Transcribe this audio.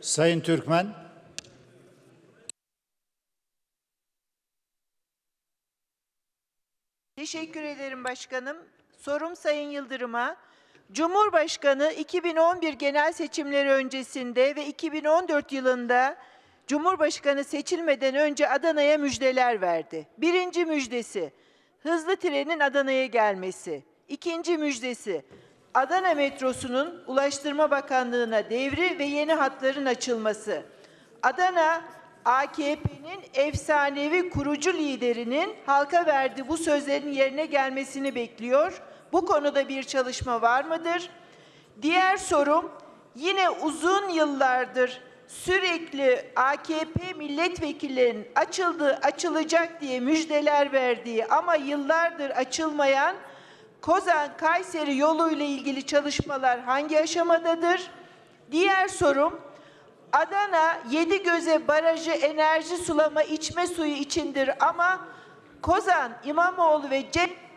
Sayın Türkmen. Teşekkür ederim başkanım. Sorum Sayın Yıldırım'a. Cumhurbaşkanı 2011 genel seçimleri öncesinde ve 2014 yılında Cumhurbaşkanı seçilmeden önce Adana'ya müjdeler verdi. Birinci müjdesi, hızlı trenin Adana'ya gelmesi. İkinci müjdesi, Adana metrosunun Ulaştırma Bakanlığı'na devri ve yeni hatların açılması. Adana, AKP'nin efsanevi kurucu liderinin halka verdiği bu sözlerin yerine gelmesini bekliyor. Bu konuda bir çalışma var mıdır? Diğer sorum, yine uzun yıllardır sürekli AKP milletvekillerinin açıldı, açılacak diye müjdeler verdiği ama yıllardır açılmayan Kozan-Kayseri yoluyla ilgili çalışmalar hangi aşamadadır? Diğer sorum, Adana Yedigöze Barajı enerji sulama içme suyu içindir ama Kozan, İmamoğlu ve CHP